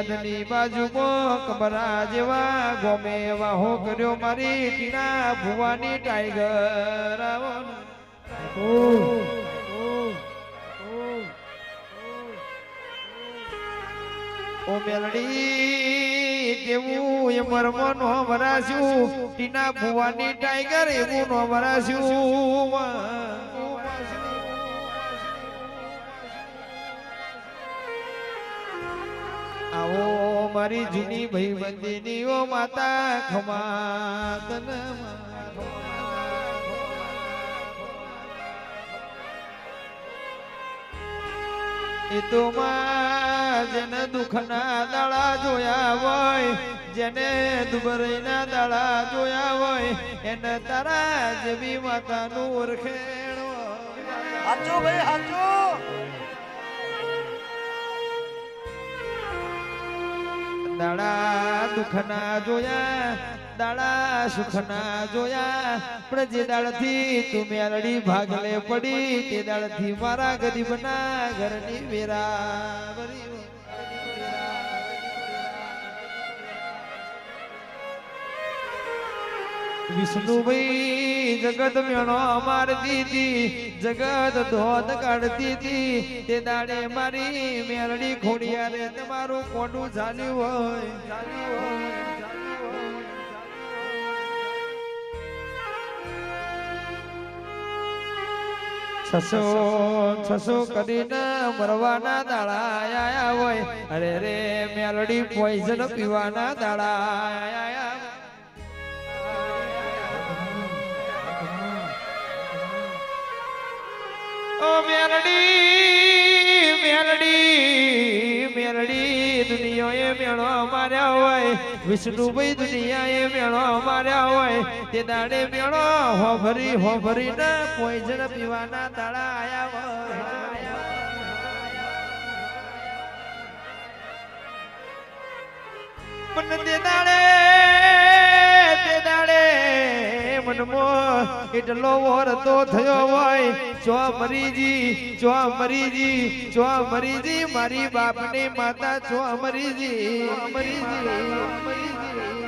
યાદની બાજુમાં કમરા જેવા ગમે વાહો કર્યો મારી ટીના ભુવાની ટાઈગર. કેવું એ મરમો નો વરાસ્યું ટીના ભુવાની ટાઈગર એવું નો વરાસ્યું આવો મારી જૂની ભાઈબંધીની ઓ માતા ખમા એ તો જેને દુઃખના દાડા જોયા હોય, જેને દુબરીના દાડા જોયા હોય, એને તારા જેવી માતાનું ઓળખેણ હાચો ભાઈ, હાચું. દાડા દુઃખના જોયા, દાડા સુખના જોયા, પણ જે દાડથી તું મેલડી ભાગલે પડી, તે દાડથી મારા ગરીબના ઘરની વેરા વિષ્ણુભાઈ જગત મેણો મારતી હતી જગત ધોધ કાઢતી હતી. તે દાડે મારી મેરડી ખોડિયા રે તમારું કોડું ચાલ્યું હોય? હોય, છસો છસો કરીને મરવાના દાડા આયા હોય. અરે રે મેલડી પોઈઝન પીવાના દાડા આયા. મેલડી મેલડી મેલડી દુનિયાએ મેળો હોય. વિષ્ણુભાઈ દુનિયાએ મેળો માર્યા હોય. તે મેળો, હોભરી હોભરી ને પીવાના દાડા આયા હોય. પણ તે દાડે મનમો એટલો વરતો થયો હોય. જો મરીજી જો મરીજી જો મરીજી, મારી બાપની માતા ચો મરીજી મરીજી.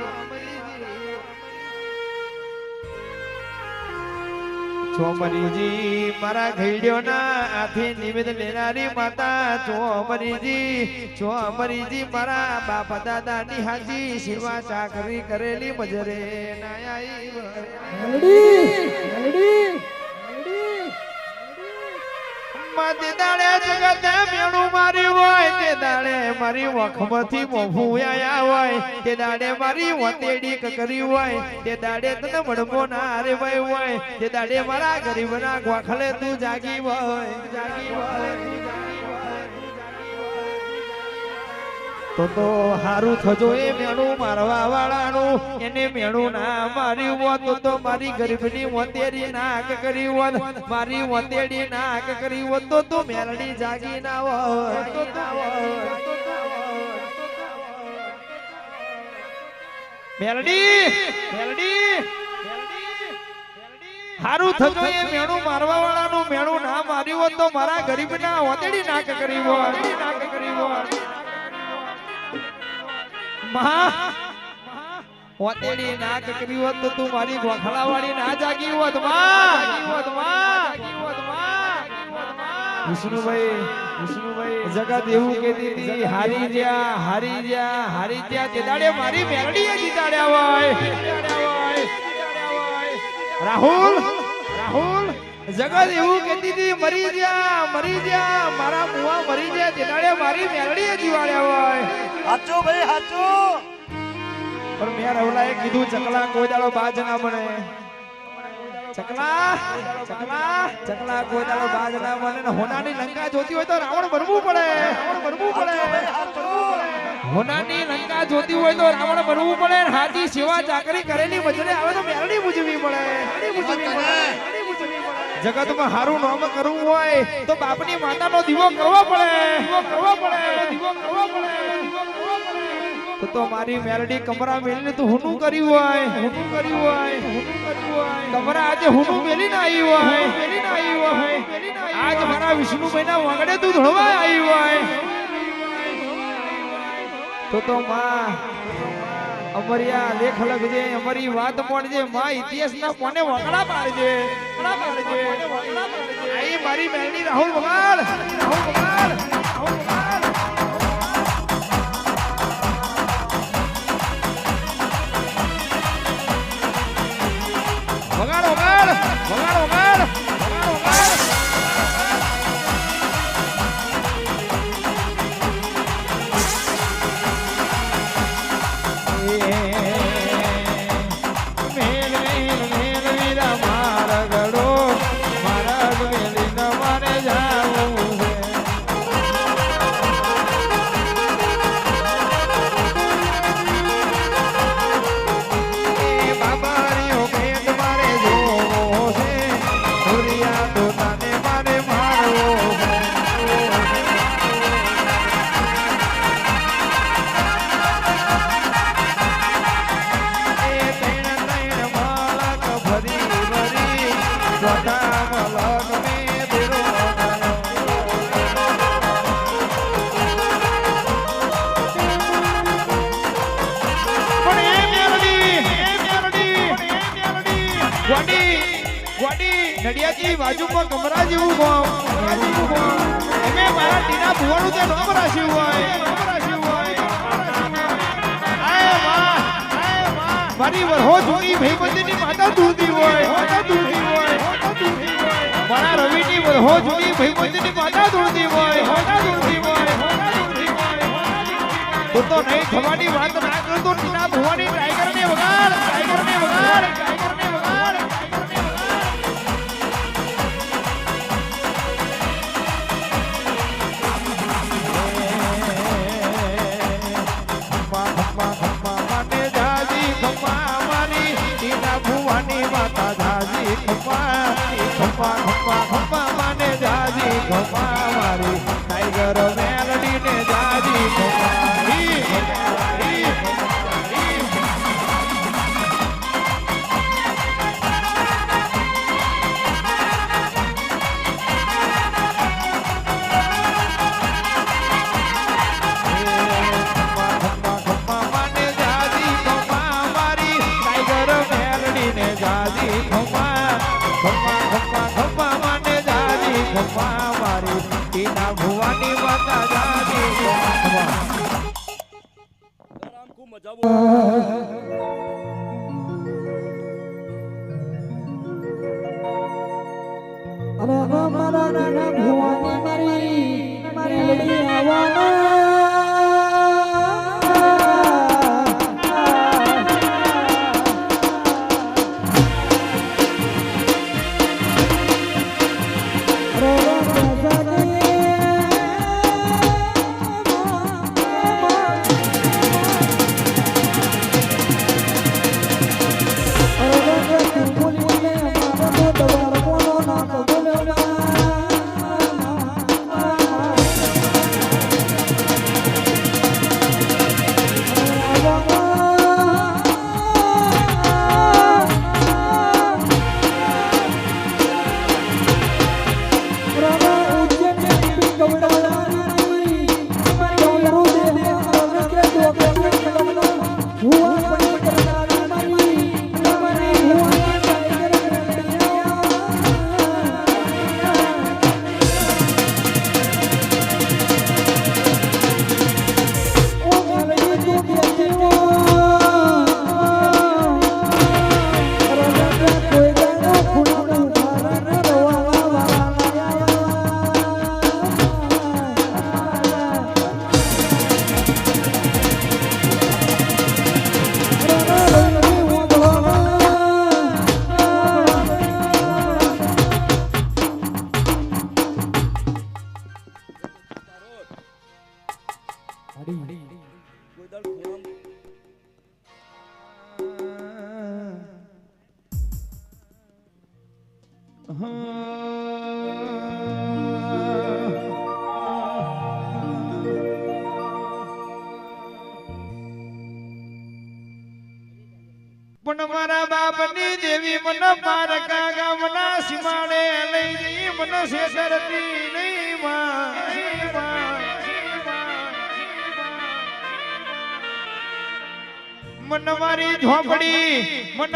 ચોમરીજી મારા ઘેડિયોના આથી નિવેદ લેનારી માતા ચોમરીજી ચોમરીજી મારા બાપ દાદાની હાજી સેવા ચાકરી કરેલી મજરે ના માં તે હોય તે દાડે મારી વખમાંથી મોભું હોય. તે દાડે મારી વતેડી કકરી હોય. તે દાડે તને મડમો ના હારે ભાઈ હોય. તે દાડે મારા ગરીબના ગોખલે તું જાગી હોય. જાગી હોય. તો તો હારું થજો એ મેણું મારવા વાળાનું એને મેણું ના માર્યું હોત તો તો મારી ગરીબની વતેડી નાક કરી હોત. મારી વંતેડી નાક કરી હોત તો તું મેલડી જાગી ના હોત. મેલડી મેલડી હારું થજો એ મેણું મારવા વાળાનું મેણું ના માર્યું હોત તો મારા ગરીબના વંતેડી નાક કરી હોત નાક કરી હોત. મહા વતેડી ના કકરી હોત તો તું મારી ગોખલા વાળી ના જાગી હોતમાં. હોતમાં. વિષ્ણુભાઈ વિષ્ણુભાઈ જગત એવું કહેતી હતી હારી જ્યા હારી જ્યા હારી જ્યા તે દાડે મારી મેલડીએ જીતાડ્યા હોય. રાહુલ રાહુલ. જગત એવું કહેતી હતી મરી જ્યા મરી જ્યા મારા મુવા મરી જ્યા તે મારી મેલડીએ જીવાડ્યા હોય. હાચો ભાઈ હાચો. પણ મેં રવલાએ કીધું ચકલા કોઈ દાડો બાજ ના બને. ચકલા ચકલા ચકલા કોઈ દાડો બાજ ના બને ને હોનાની લંકા જોતી હોય તો રાવણ બનવું પડે. રાવણ બનવું પડે. હોનાની લંકા જોતી હોય તો રાવણ બનવું પડે હાથી સેવા ચાકરી કરેલી મજરે આવે તો મેરડી પૂજવી પડે. પૂજવી પૂજવી પડે. જગતમાં હારું નામ કરવું હોય તો બાપની માતાનો દીવો કરવો પડે. કરવો દીવો કરવો પડે તો મારી મેલડી કમરા મેલીને તું હુનું કર્યું હોય. હુનું કર્યું હોય હુનું કર્યું હોય કમરા આજે હુનું મેલીને આવી હોય મેલીને આવી હોય. આજ મારા વિષ્ણુભાઈના વાગડે તું ધોળવા આવી હોય. તો તો માં અમારી આ લેખ લખજે અમારી વાત મોડજે માં ઇતિહાસના કોને વકડા પાડજે વકડા પાડજે. આઈ મારી બહેની રાહુલ વગાડ રાહુલ વગાડ રાહુલ વગાડ નડિયાજી બાજુમાં પર કમરા જેવું ગામ એમે મારા ટીના ભુવાનું માતા દૂધી હોય માતા દૂધી હોય. રવિની વરહો જૂની ભઈબંધીની માતા દૂધી હોય માતા દૂધી હોય માતા દૂધી હોય તો તો નહીં થવાની વાત ના કરતો ટીના ભુવાની ટાઈગર ને વગાડ ટાઈગર ને વગાડ ટાઈગર ને વગાડ ટાઈગર ને વગાડ ખમ્મા ખમ્મા ખમ્મા ખમ્મા ખમ્મા ખમ્મા ખમ્મા ભુવાની મારા કોઈ પણ મારા બાપની દેવી મને પારકા ગામના સીમાડે લઈ જઈ મને માં, નહીં માં. મન ઝોપડી મન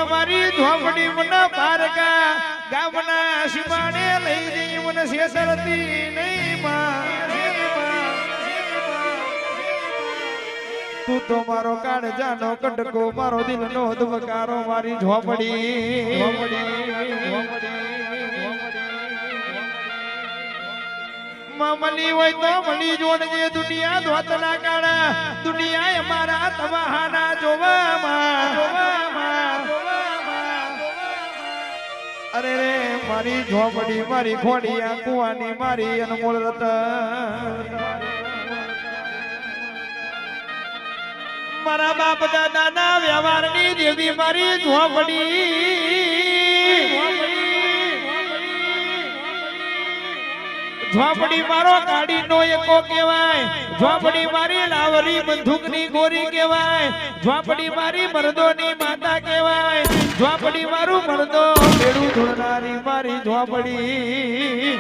ઝોપડી મન પારકા, ગામના સીમાડે લઈ જઈ મન શેસરતી નહીં માં. તું તો મારો કાળજાનો કડકો મારો દિલનો ધબકારો, મારી ઝોપડી માં મળી હોય તો મળી જોડજે દુનિયા ધોતના કાળા. દુનિયા અમારા તમાહાના જોવામાં. જોવામાં. અરે રે, મારી ઝોપડી, મારી ખોડિયા કુવાની, મારી અનમોલ રતન મારા બાપ દાદાના વ્યવહારની દેવી મારી ઝોપડી. ઝોપડી મારો કાઢીનો એકો કહેવાય. ઝોપડી મારી લાવરી બંદૂકની ગોરી કહેવાય. ઝોપડી મારી મર્દોની માતા કહેવાય. ઝોપડી મારું મરદો બેડું ધોનારી મારી ઝોપડી.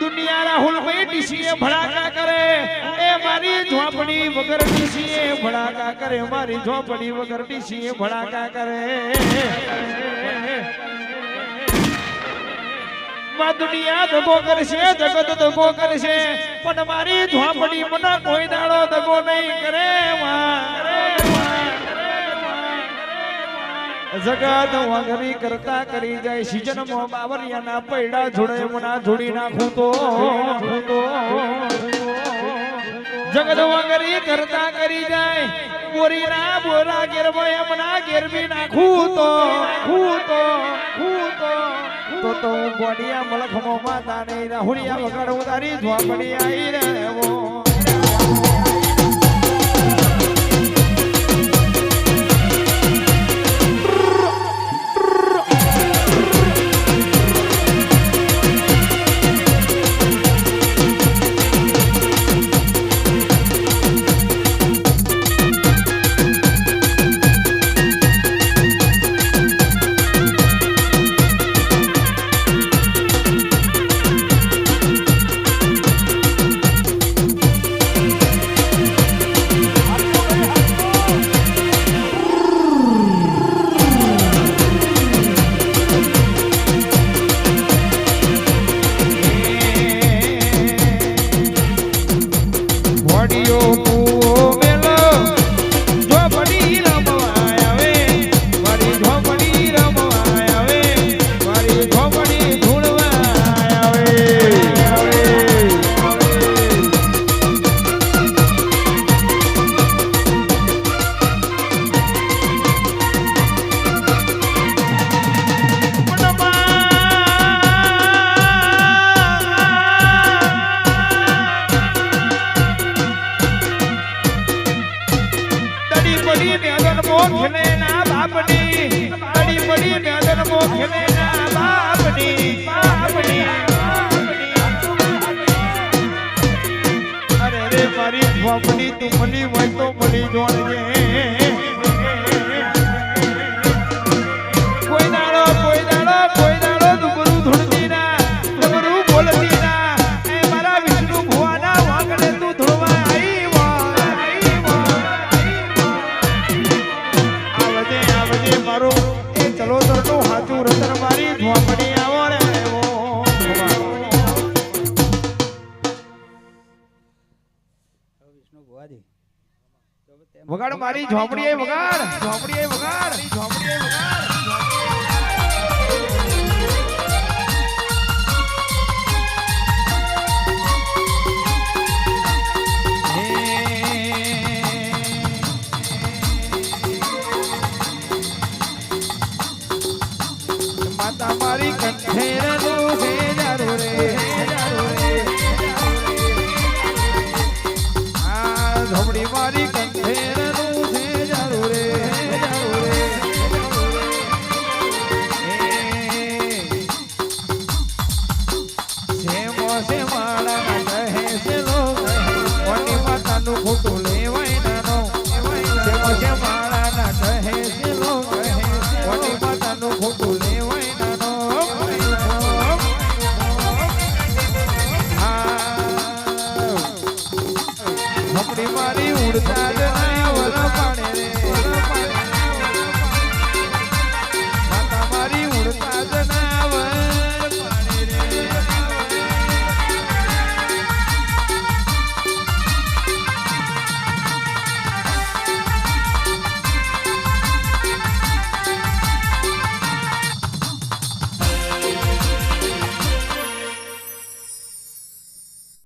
દુનિયા રાહુલ ભાઈ ડીસીએ ભડાકા કરે. એ મારી ઝોપડી વગર ડીસીએ ભડાકા કરે. મારી ઝોપડી વગર ડીસીએ ભડાકા કરે. માં દુનિયા ધગો કરશે, જગત ધગો કરશે. પણ મારી ઝોપડી મને કોઈ દાડો ધગો નહીં કરે. જગત વગરી કરતા કરી જાય સિઝનમાં બાવરિયાના પૈડા જોડે મના જોડી નાખું તો. જગત વગરી કરતા કરી જાય, બોરીના બોરા ગેરમાં એમના ગેરબી નાખું તો ખૂ તો ખૂ તો તો. તો હું ગોડિયા મલખમો માતા ને રાહુડિયા વગર ઉતારી ઝોપડી આઈ રેવો ભોપડી તું મળી હોય તો મળી જોડજે. વિષ્ણુ ભુવાજી. વગાડ મારી ઝોપડીએ વગાડ ઝોપડીએ વગાડ. ઝોપડીએ વગાડ. ધમડી મારી મારી ઉડતા